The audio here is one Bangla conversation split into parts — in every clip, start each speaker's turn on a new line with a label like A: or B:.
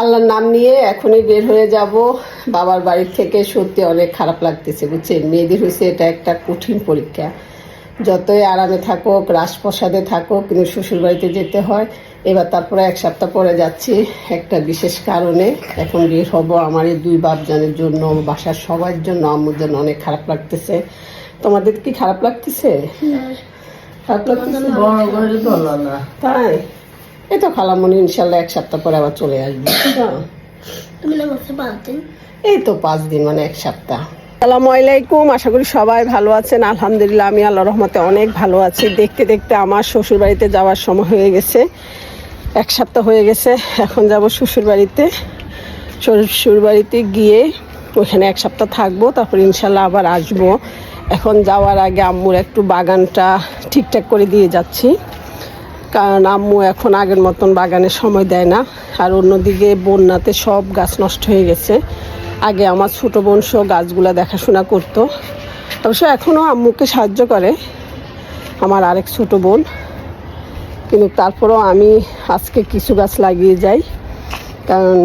A: আল্লাহর নাম নিয়ে এখনই বের হয়ে যাব। বাবার বাড়ির থেকে সত্যি অনেক খারাপ লাগতেছে বুঝছেন? মেয়েদের হয়েছে এটা একটা কঠিন পরীক্ষা। যতই আরামে থাকুক রাজপ্রসাদে থাকুক কিন্তু শ্বশুর বাড়িতে যেতে হয়। এবার তারপরে এক সপ্তাহ পরে যাচ্ছি একটা বিশেষ কারণে। এখন বের হব আমার এই দুই বাপজানের জন্য বাসার সবার জন্য আমার জন্য অনেক খারাপ লাগতেছে। তোমাদের কি খারাপ লাগতেছে? খারাপ লাগতেছে? তাই? এই তো খালামণি ইনশাল্লাহ এক সপ্তাহ পরে আবার চলে আসবে?
B: তুমি না
A: এই তো পাঁচ দিন মানে এক সপ্তাহ। আসসালামু আলাইকুম আশা করি সবাই ভালো আছেন। আলহামদুলিল্লাহ আমি আল্লাহ রহমতে অনেক ভালো আছি। দেখতে দেখতে আমার শ্বশুর বাড়িতে যাওয়ার সময় হয়ে গেছে। এক সপ্তাহ হয়ে গেছে এখন যাব শ্বশুর বাড়িতে শ্বশুর বাড়িতে গিয়ে ওখানে এক সপ্তাহ থাকব তারপর ইনশাল্লাহ আবার আসব। এখন যাওয়ার আগে আম্মুর একটু বাগানটা ঠিকঠাক করে দিয়ে যাচ্ছি। কারণ আম্মু এখন আগের মতন বাগানে সময় দেয় না। আর অন্যদিকে বন্যাতে সব গাছ নষ্ট হয়ে গেছে। আগে আমার ছোটো বোন সহ গাছগুলো দেখাশোনা করতো। অবশ্য এখনও আম্মুকে সাহায্য করে, আমার আরেক ছোটো বোন। কিন্তু তারপরেও আমি আজকে কিছু গাছ লাগিয়ে যাই, কারণ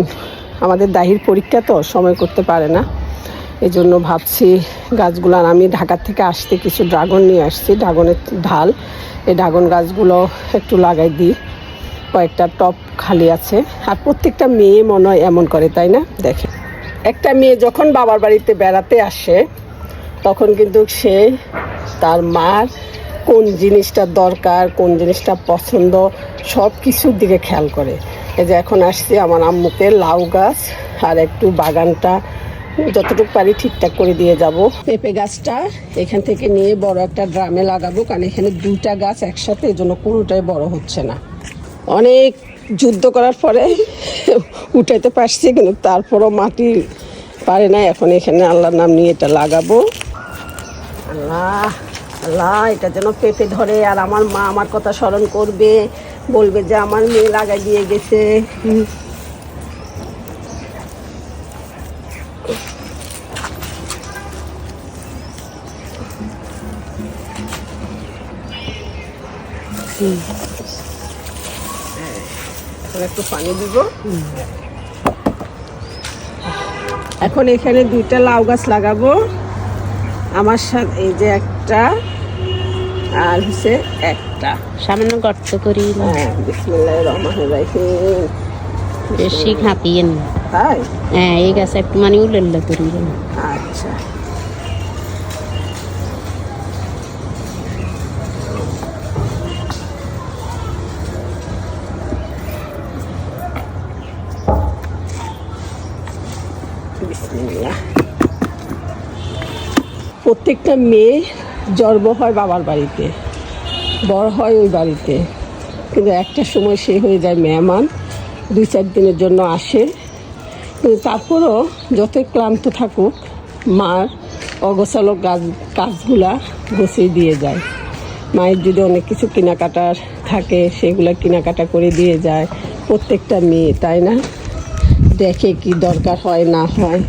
A: আমাদের দাহির পরীক্ষা তো, সময় করতে পারে না। এই জন্য ভাবছি গাছগুলার আমি ঢাকা থেকে আসতে কিছু ড্রাগন নিয়ে আসছি, ড্রাগনের ঢাল। এই ড্রাগন গাছগুলো একটু লাগাই দিই। কয়েকটা টপ খালি আছে। আর প্রত্যেকটা মেয়ে মনে হয় এমন করে, তাই না? দেখে একটা মেয়ে যখন বাবার বাড়িতে বেড়াতে আসে, তখন কিন্তু সে তার মার কোন জিনিসটা দরকার, কোন জিনিসটা পছন্দ সব কিছুর দিকে খেয়াল করে। এই যে এখন আসছি আমার আম্মুকে লাউ গাছ আর একটু বাগানটা যতটুকু পারি ঠিকঠাক করে দিয়ে যাব। পেঁপে গাছটা এখান থেকে নিয়ে বড় একটা ড্রামে লাগাবো, কারণ এখানে দুইটা গাছ একসাথে, এই জন্য কোনোটাই বড় হচ্ছে না। অনেক যুদ্ধ করার পরে উঠাইতে পারছি, কিন্তু তারপরও মাটি পারে না এখন এখানে আল্লাহর নাম নিয়ে এটা লাগাবো। আল্লাহ আল্লাহ, এটা যেন পেঁপে ধরে আর আমার মা আমার কথা স্মরণ করবে, বলবে যে আমার মেয়ে লাগাই দিয়ে গেছে। এখন একটু পানি দিব। এখন এখানে দুইটা লাউ গাছ লাগাবো। আমার সাথে এই যে একটা আর হচ্ছে একটা।
C: সামান্য গর্ত করি
A: হ্যাঁ
C: বেশি
A: তাই?
C: হ্যাঁ এই গাছ একটু মানে উল্লেল্লা করি।
A: আচ্ছা। প্রত্যেকটা মেয়ে জন্ম হয় বাবার বাড়িতে, বড় হয় ওই বাড়িতে। কিন্তু একটা সময় সে হয়ে যায় মেহমান, দুই চার দিনের জন্য আসে। কিন্তু তারপরও যতই ক্লান্ত থাকুক, মার অগোছালো গাছ কাজগুলা গুছিয়ে দিয়ে যায়। মায়ের যদি অনেক কিছু কেনাকাটার থাকে, সেগুলা কেনাকাটা করে দিয়ে যায় প্রত্যেকটা মেয়ে, তাই না? দেখে কি দরকার হয়, না হয়।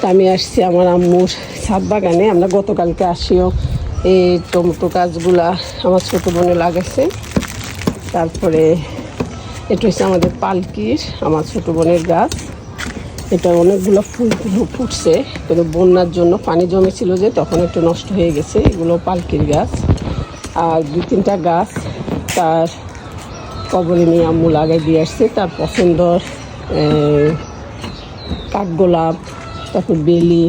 A: তা আমি আসছি আমার আম্মুর ছাদ বাগানে। আমরা গতকালকে আসিও। এই টমেটো গাছগুলা আমার ছোটো বোনে লাগাইছে। তারপরে এটা হচ্ছে আমাদের পালকির, আমার ছোটো বোনের গাছ। এটা অনেকগুলো ফুল ফুটছে, কিন্তু বন্যার জন্য পানি জমেছিল যে, তখন একটু নষ্ট হয়ে গেছে। এগুলো পালকির গাছ। আর দু তিনটা গাছ তার কবরে নিয়ে আম্মু লাগাই দিয়ে আসছে। তার পছন্দর কাঠগোলাপ, তারপর বেলি,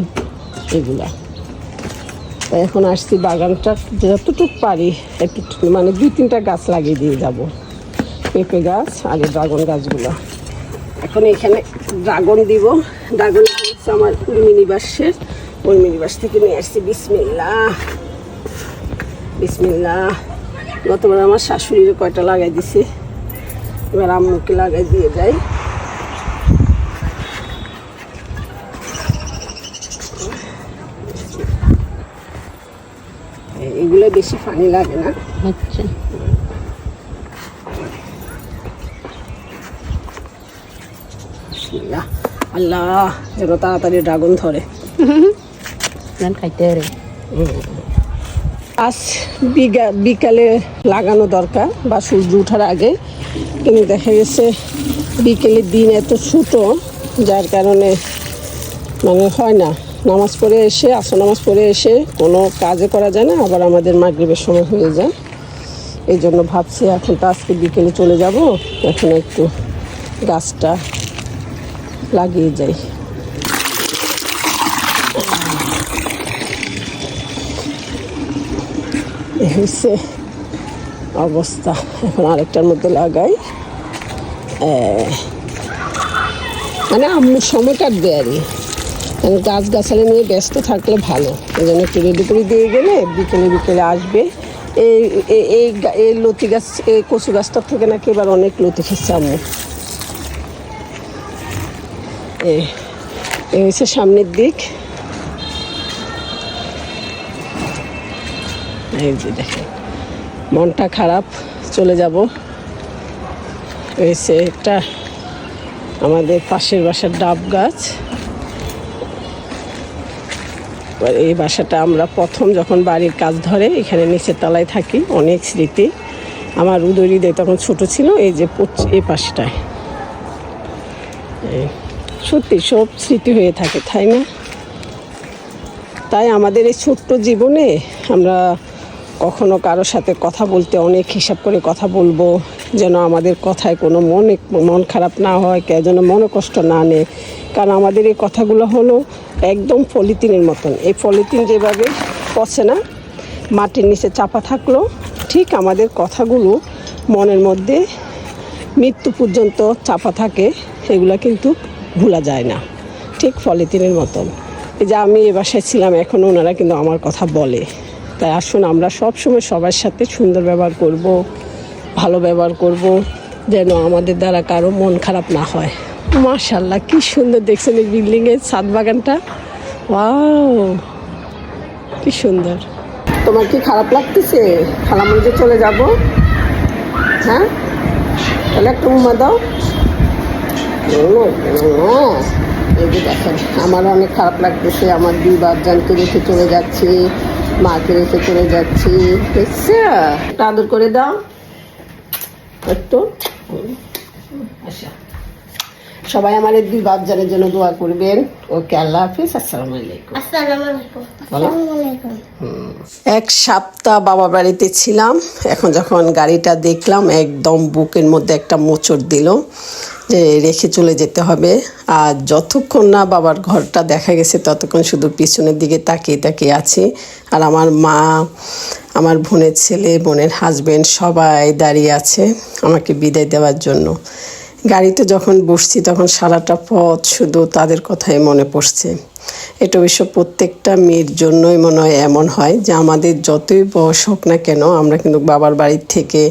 A: এগুলা। তা এখন আসছি বাগানটা, যতটুকু পারি একটু মানে দুই তিনটা গাছ লাগিয়ে দিয়ে যাব। পেঁপে গাছ আর ড্রাগন গাছগুলো। এখন এখানে ড্রাগন দিব। ড্রাগন হচ্ছে আমার উর্মি নিবাসের উর্মি নিবাস থেকে নিয়ে আসছি বিসমিল্লা। বিসমিল্লা। গতবার আমার শাশুড়ির কয়টা লাগাই দিছি। এবার আম্মুকে লাগাই দিয়ে যাই। বেশি পানি লাগে না।
C: আচ্ছা।
A: আল্লাহ যেন তাড়াতাড়ি ড্রাগন ধরে।
C: খাইতে পারে
A: আজ বিকালে লাগানো দরকার বা সূর্য ওঠার আগে। কিন্তু দেখা গেছে বিকেলের দিন এত ছোটো যার কারণে মানে হয় না। নামাজ পড়ে এসে, আসর নামাজ পড়ে এসে কোনো কাজে করা যায় না, আবার আমাদের মাগরিবের সময় হয়ে যায়। এই জন্য ভাবছি এখন তো আজকে বিকেলে চলে যাব, এখন একটু গাছটা লাগিয়ে যাই। হচ্ছে অবস্থা। এখন আরেকটার মধ্যে লাগাই। মানে আম্মুর সময় কাটবে আর কি। কারণ গাছ গাছালি নিয়ে ব্যস্ত থাকলে ভালো। এই জন্য একটু রেডি করে দিয়ে গেলে বিকেলে বিকেলে আসবে। এই, এই- এই লতি গাছ, এই কচু গাছটার থেকে নাকি এবার অনেক লতি খেচ্ছে আম্মু। এই হচ্ছে সামনের দিক। এই যে দেখেন, মনটা খারাপ, চলে যাব। হয়েছে একটা আমাদের পাশের বাসার ডাব গাছ। এই বাসাটা আমরা প্রথম যখন বাড়ির কাজ ধরে, এখানে নিচের তলায় থাকি অনেক স্মৃতি। আমার উদয়হৃদয় তখন ছোট ছিল, এই যে এই পাশটায়। সত্যি সব স্মৃতি হয়ে থাকে, তাই না? তাই আমাদের এই ছোট্ট জীবনে আমরা কখনো কারোর সাথে কথা বলতে অনেক হিসাব করে কথা বলব যেন আমাদের কথায় কোনো মনে, মন খারাপ না হয় কে যেন মনে কষ্ট না নেয়। কারণ আমাদের এই কথাগুলো হলো একদম পলিথিনের মতন। এই পলিথিন যেভাবে পচে না, মাটির নিচে চাপা থাকল, ঠিক আমাদের কথাগুলো মনের মধ্যে মৃত্যু পর্যন্ত চাপা থাকে সেগুলো কিন্তু ভোলা যায় না। ঠিক পলিথিনের মতন। এই যে আমি এ বাসায় ছিলাম, এখন ওনারা কিন্তু আমার কথা বলে। তাই আসুন আমরা সব সময় সবার সাথে সুন্দর ব্যবহার করব। ভালো ব্যবহার করব, যেন আমাদের দ্বারা কারও মন খারাপ না হয়। মাশাল্লাহ কি সুন্দর দেখছেন এই বিল্ডিংয়ের ছাদ বাগানটা। ওয়াও, কি সুন্দর। তোমার কি খারাপ লাগতেছে? খালামঞ্জে চলে যাব। হ্যাঁ? তাহলে একটা উমা দাও। দেখেন, আমার অনেক খারাপ লাগতেছে। আমার দুই বাচ্চানকে রেখে চলে যাচ্ছি, মাকে রেখে চলে যাচ্ছি। দেখছ আদর করে দাও। একটু আচ্ছা সবাই আমার এই দুই বাচ্চানের জন্য দোয়া করবেন। ওকে আল্লাহ হাফিজ আসসালামু আলাইকুম।
B: আসসালামু আলাইকুম।
A: এক সপ্তাহ বাবা বাড়িতে ছিলাম। এখন যখন গাড়িটা দেখলাম একদম বুকের মধ্যে একটা মোচড় দিল। রেখে চলে যেতে হবে। আর যতক্ষণ না বাবার ঘরটা দেখা গেছে, ততক্ষণ শুধু পিছনের দিকে তাকিয়ে তাকিয়ে আছি। আর আমার মা, আমার বোনের ছেলে, বোনের হাজবেন্ড সবাই দাঁড়িয়ে আছে আমাকে বিদায় দেওয়ার জন্য। গাড়িতে যখন বসছি, তখন সারাটা পথ শুধু তাদের কথাই মনে পড়ছে। এটা অবশ্য প্রত্যেকটা মেয়ের জন্যই মনে হয় এমন হয় যে আমাদের যতই বয়স হোক না কেন আমরা কিন্তু বাবার বাড়ির থেকে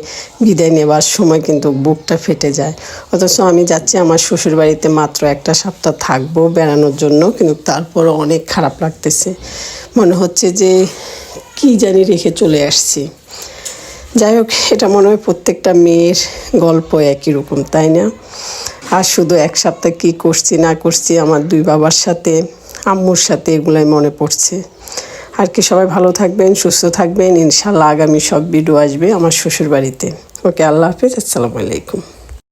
A: বিদায় নেবার সময় কিন্তু বুকটা ফেটে যায়। অথচ আমি যাচ্ছি আমার শ্বশুর বাড়িতে মাত্র একটা সপ্তাহ থাকব বেড়ানোর জন্য, কিন্তু তারপরও অনেক খারাপ লাগতেছে। মনে হচ্ছে যে কি জানি রেখে চলে আসছি। যাই হোক, এটা মনে হয় প্রত্যেকটা মেয়ের গল্প একই রকম, তাই না? আর শুধু এক সপ্তাহ কী করছি না করছি আমার দুই বাবার সাথে আম্মুর সাথে এগুলাই মনে পড়ছে। আর কি, সবাই ভালো থাকবেন, সুস্থ থাকবেন। ইনশাল্লাহ আগামী সব ভিডিও আসবে আমার শ্বশুর বাড়িতে ওকে, আল্লাহ হাফিজ, আসসালামু আলাইকুম।